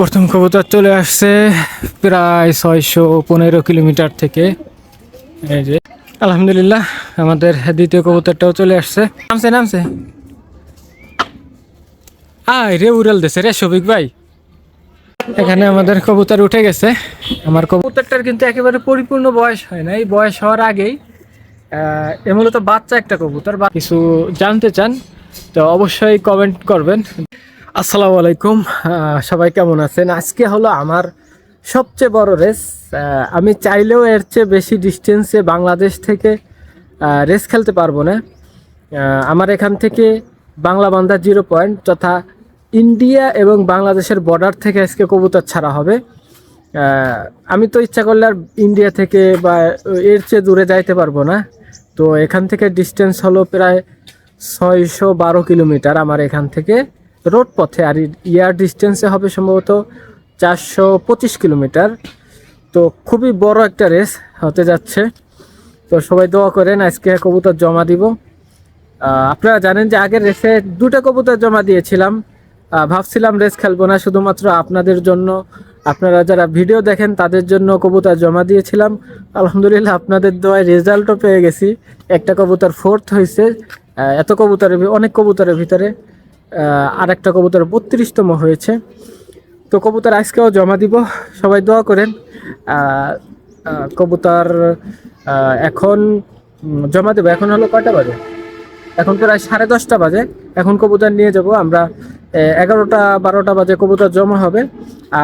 প্রথম কবুতর চলে আসছে প্রায় ছয়শো পনেরো কিলোমিটার থেকে। এই যে, আলহামদুলিল্লাহ, আমাদের দ্বিতীয় কবুতরটাও চলে আসছে। নামছে নামছে। আয় রে, উড়াল দেশে রে শফিক ভাই। এখানে আমাদের কবুতর উঠে গেছে। আমার কবুতরটার কিন্তু একেবারে পরিপূর্ণ বয়স হয় না এই বয়স হওয়ার আগেই এ মূলত বাচ্চা একটা কবুতর। বা কিছু জানতে চান, তো অবশ্যই কমেন্ট করবেন। আসসালামু আলাইকুম। সবাই কেমন আছেন? আজকে হলো আমার সবচেয়ে বড় রেস। আমি চাইলেও এর চেয়ে বেশি ডিস্টেন্সে বাংলাদেশ থেকে রেস খেলতে পারব না। আমার এখান থেকে বাংলা বান্দা জিরো পয়েন্ট তথা ইন্ডিয়া এবং বাংলাদেশের বর্ডার থেকে আজকে কবুতর ছাড়া হবে। আমি তো ইচ্ছা করলে আর ইন্ডিয়া থেকে বা এর চেয়ে দূরে যাইতে পারব না। তো এখান থেকে ডিস্টেন্স হলো প্রায় ছয়শো বারো কিলোমিটার আমার এখান থেকে। রোড পথে আর ইয়ার ডিস্টেন্সে হবে সম্ভবত চারশো পঁচিশ কিলোমিটার। তো খুবই বড় একটা রেস হতে যাচ্ছে। তো সবাই দোয়া করেন, আজকে কবুতর জমা দিব। আপনারা জানেন যে আগের রেসে দুটো কবুতর জমা দিয়েছিলাম। ভাবছিলাম রেস খেলব না, শুধুমাত্র আপনাদের জন্য। আপনারা যারা ভিডিও দেখেন, তাদের জন্য কবুতর জমা দিয়েছিলাম। আলহামদুলিল্লাহ, আপনাদের দোয়ায় রেজাল্টও পেয়ে গেছি। একটা কবুতর ফোর্থ হয়েছে এত কবুতরের অনেক কবুতরের ভিতরে। আর একটা কবুতর বত্রিশতম হয়েছে। তো কবুতর আজকেও জমা দিব, সবাই দোয়া করেন। কবুতর এখন জমা দেবো। এখন হলো কয়টা বাজে? এখন প্রায় সাড়ে দশটা বাজে। এখন কবুতর নিয়ে যাব আমরা। এগারোটা, বারোটা বাজে কবুতর জমা হবে।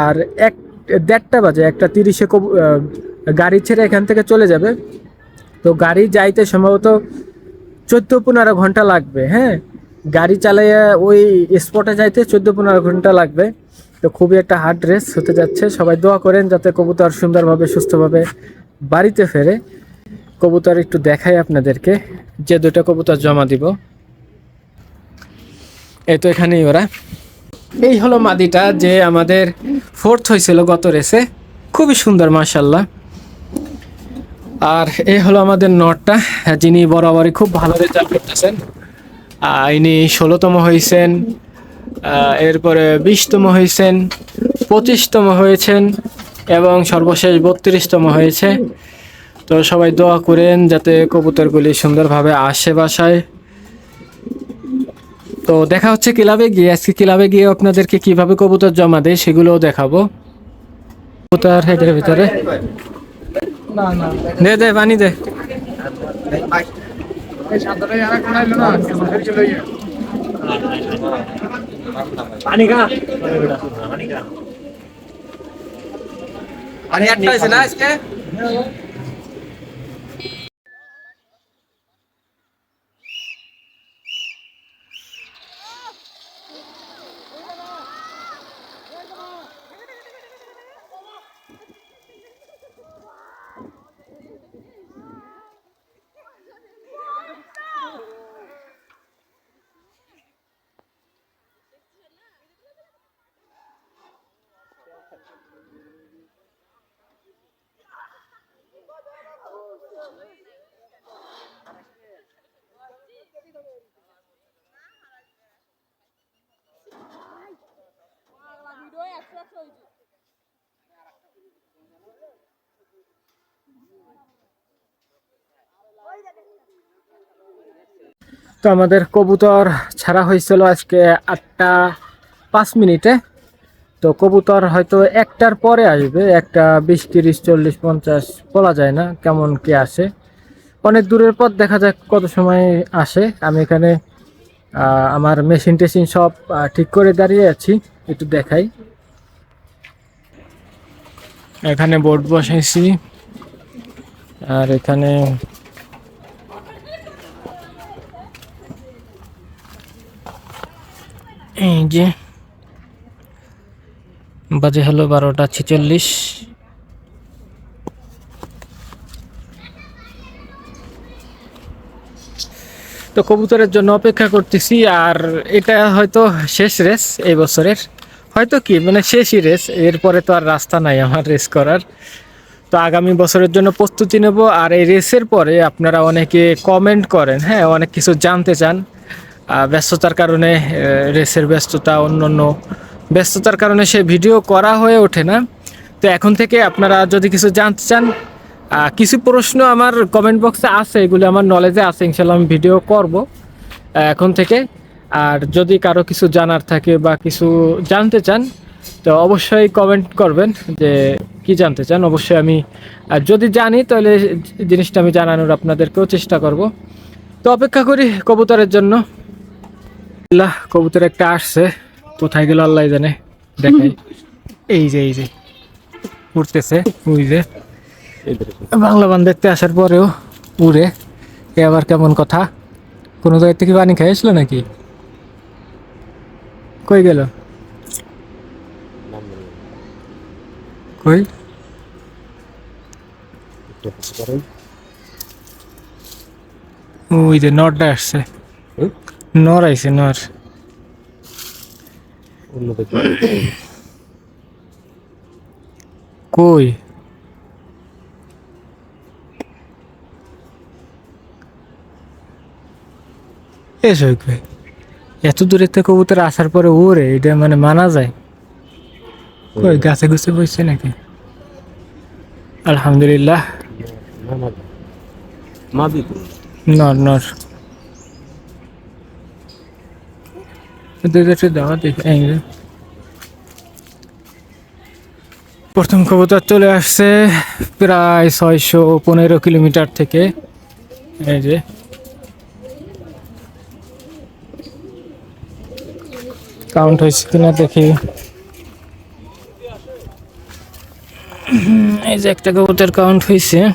আর এক, দেড়টা বাজে, একটা তিরিশে কবু গাড়ি ছেড়ে এখান থেকে চলে যাবে। তো গাড়ি যাইতে সম্ভবত চোদ্দ, পনেরো ঘণ্টা লাগবে হ্যাঁ? গাড়ি চালাইয়া ওই স্পটে যাইতে চোদ্দ পনেরো ঘণ্টা লাগবে। তো খুবই একটা হার্ড রেস হতে যাচ্ছে। সবাই দোয়া করেন যাতে কবুতর সুন্দরভাবে, সুস্থভাবে বাড়িতে ফেরে। কবুতর একটু দেখাই আপনাদেরকে, যে দুটো কবুতর জমা দিব। এই তো এখানেই ওরা। এই হলো মাদিটা, যে আমাদের ফোর্থ হয়েছিল গত রেসে খুবই সুন্দর মাশাল্লাহ আর এই হলো আমাদের নটটা, যিনি বরাবরই খুব ভালো রেজাল্ট করতেছেন। ইনি ষোলোতম হয়েছেন এরপরে বিশতম হয়েছেন পঁচিশতম হয়েছেন এবং সর্বশেষ বত্রিশতম হয়েছে। তো সবাই দোয়া করেন যাতে কবুতরগুলি সুন্দরভাবে আসে বাসায়। তো দেখা হচ্ছে ক্লাবে গিয়ে, আজকে ক্লাবে গিয়ে আপনাদেরকে কীভাবে কবুতর জমা দেয় সেগুলোও দেখাবো। কবুতর হেডের ভিতরে। দে দে, পানি দে। পানি খা পানি খা পানি আটটা হয়েছে না আজকে তো আমাদের কবুতর ছাড়া হয়েছিল আজকে আটটা পাঁচ মিনিটে। তো কবুতর হয়তো একটার পরে আসবে, একটা বিশ, তিরিশ, চল্লিশ, পঞ্চাশ বলা যায় না কেমন কি আসে। অনেক দূরের পর দেখা যাক কত সময় আসে। আমি এখানে আমার মেশিন টেশিন সব ঠিক করে দাঁড়িয়ে আছি, একটু দেখাই। এখানে বোর্ড বসাইছি, আর এখানে এই যে, বাজে হলো বারোটা ছেচল্লিশ। তো কবুতরের জন্য অপেক্ষা করতেছি, আর এটা হয়তো শেষ রেস এই বছরের। হয়তো কি মানে শেষই রেস, এরপরে তো আর রাস্তা নাই আমার রেস করার। তো আগামী বছরের জন্য প্রস্তুতি নেব, আর এই রেসের পরে আপনারা অনেকে কমেন্ট করেন হ্যাঁ অনেক কিছু জানতে চান। ব্যস্ততার কারণে রেসের ব্যস্ততা, অন্য অন্য ব্যস্ততার কারণে সে ভিডিও করা হয়ে ওঠে না। তো এখন থেকে আপনারা যদি কিছু জানতে চান কিছু প্রশ্ন আমার কমেন্ট বক্সে আছে, এগুলো আমার নলেজে আছে ইনশাল্লাহ আমি ভিডিও করব এখন থেকে। আর যদি কারও কিছু জানার থাকে বা কিছু জানতে চান, তো অবশ্যই কমেন্ট করবেন যে কি জানতে চান। অবশ্যই আমি যদি জানি, তাহলে জিনিসটা আমি জানানোর আপনাদেরকেও চেষ্টা করব। তো অপেক্ষা করি কবুতরের জন্য। কবুতর একটা আসছে। কোথায় গেল আল্লাহ জানে, দেখাই। এই যে এই যে, উড়তেছে, ওই যে। বাংলা বান দেখতে আসার পরেও উড়ে। এ আবার কেমন কথা? কোনো জায়গা থেকে পানি খাইছিল নাকি? কই গেল? কই? ওই যে নরটা আসছে। নর আইছে নর। কই? এসো কই এত দূরে থেকে কবুতর আসার পরে ওরে এটা মানে মানা যায়? কই গাছে গুছে বসছে নাকি? আলহামদুলিল্লাহ। মাদি তো নর। নর দুইটা দেওয়া দেখি যে। প্রথম কবুতর চলে আসছে প্রায় ছয়শো পনেরো কিলোমিটার থেকে। এই যে। কাউন্ট হয়েছে কিনা দেখি। এই যে একটা কবুতর কাউন্ট হয়েছে,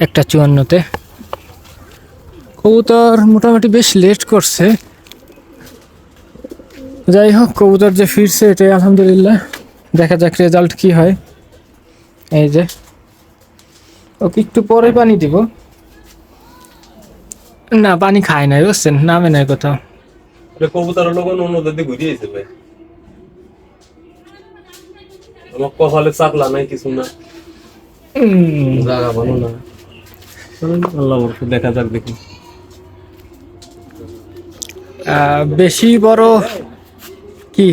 একটা চুয়ান্নতে। কবুতর মোটামুটি বেশ লেট করছে। যাই হোক কবুতর যে ফিরছে এটাই আলহামদুলিল্লাহ। দেখা যাক রেজাল্ট কি হয়। এই যে ওকে একটু পরে পানি দিব। না পানি খায় নাই বুঝছেন? নামে নাই কোথাও। কবুতর লোক অন্যদের দিয়ে ঘুরিয়ে আমার কপালে চাপলা নাই কিছু না। জায়গা ভালো না। আল্লাহ দেখা যাক দেখি। বেশি বড় কি?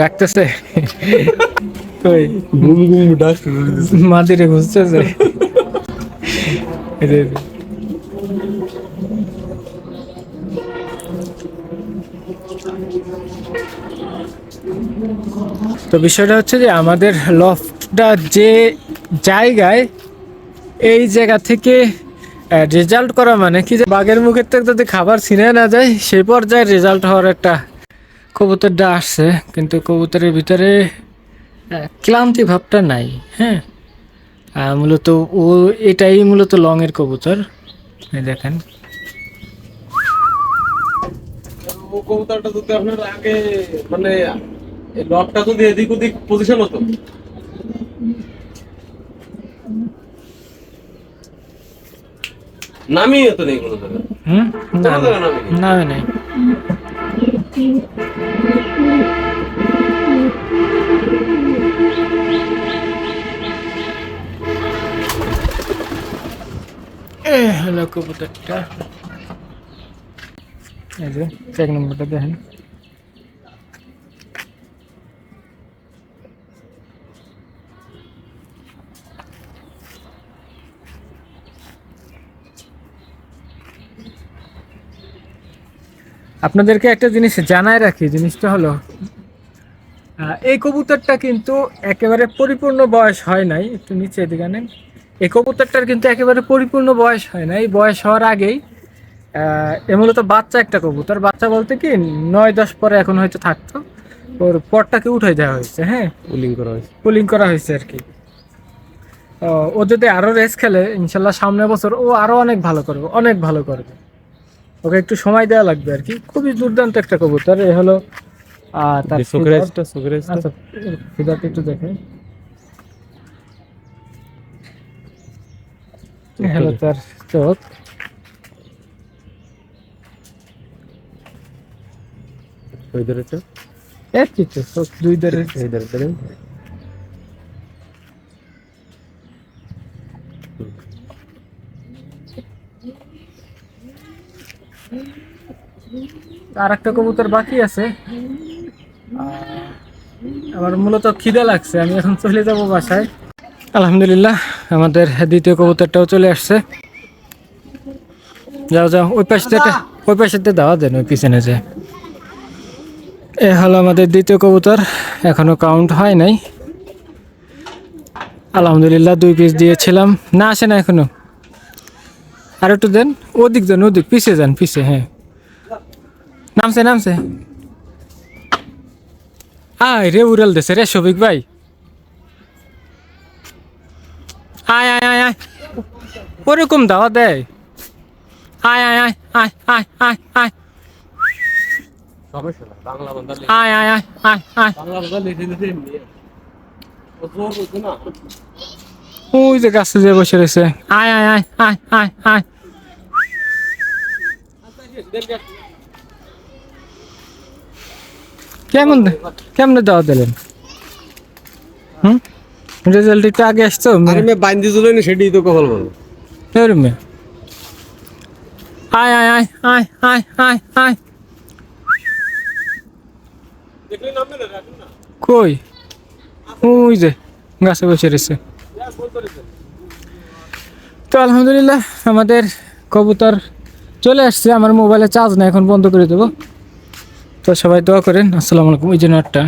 ডাকতেছে? ডাক ঘুরতেছে। তো বিষয়টা হচ্ছে যে আমাদের লফটটা যে জায়গায়, এই জায়গা থেকে রেজাল্ট করা মানে কি যে বাঘের মুখের থেকে যদি খাবার ছিনে না যায়, সেই পর্যায়ে রেজাল্ট হওয়ার একটা কবুতরটা আসছে কিন্তু কবুতরের ভিতরে ক্লান্তি ভাবটা নাই হ্যাঁ? মূলত ও এটাই মূলত লং এর কবুতর দেখেন। ও কবুতরটা যদি আপনার আগে মানে লকটা যদি এদিক ওদিক পজিশন হতো। নামিয়ে তো নেই কোনো জায়গায়। হুম? না কোনো জায়গায় নামিয়ে নেই। না নাই এ হলো কবুতরটা এই যে এক নম্বরটা আপনাদেরকে একটা জিনিস জানায় রাখি জিনিসটা হলো এই কবুতরটা কিন্তু একেবারে পরিপূর্ণ বয়স হয় নাই একটু নিচে এদিকে নেন এই কবুতরটার কিন্তু একেবারে পরিপূর্ণ বয়স হয় নাই বয়স হওয়ার আগেই এ মূলত বাচ্চা একটা কবুতর। বাচ্চা বলতে কি নয় দশ পরে এখন হয়তো থাকতো ওর পরটাকে উঠে দেওয়া হয়েছে হ্যাঁ? পুলিং করা হয়েছে। পুলিং করা হয়েছে আর কি। ও, যদি আরও রেস খেলে ইনশাল্লাহ সামনের বছর ও আরও অনেক ভালো করবে অনেক ভালো করবে। ওকে একটু সময় দেওয়া লাগবে আর কি। খুবই দুর্দান্ত একটা কবুতর। এ হলো তার একটু দেখেন। তার চোখ। ওই দুই ধরে এই ধরে ধরেন আর একটা কবুতর বাকি আছে। আমার মূলত খিদে লাগছে, আমি এখন চলে যাব বাসায়। আলহামদুলিল্লাহ, আমাদের দ্বিতীয় কবুতরটাও চলে আসছে। যাও যাও, ওই পাশে ওই পাশেতে দেওয়া দেন ওই পিছনে যে। এ হলো আমাদের দ্বিতীয় কবুতর, এখনও কাউন্ট হয় নাই। আলহামদুলিল্লাহ, দুই পিস দিয়েছিলাম, না আসে না এখনও। আর একটু দেন, ওদিক যান, ওদিক, পিছে যান, পিছে হ্যাঁ। নামছে নামছে আয় রে উড়াল দেশে রে শফিক ভাই আয় আয় আয় আয় ওরকম দাওয়া দেয় আয় আয় আয় আয় আয় আয় আয় আয় আয় আয় আয় আয় ওই যে গাছে যে বসে রয়েছে আয় আয় আয় আয় আয় আয় কেমন কেমনে দাওয়া দিলেন? হুম? রেজাল্ট একটু আগে আসতো আরে মে বাইন্দি জুলে না সেটাই তো কপাল বলো এরমে আয় আয় আয় আয় আয় আয় আয়। কই? ওই যে গাছে বসে রয়েছে। তো আলহামদুলিল্লাহ আমাদের কবুতর চলে আসছে আমার মোবাইলে চার্জ না এখন বন্ধ করে দেবো। তো সবাই দোয়া করেন। আসসালামু আলাইকুম। ওই জন্য একটা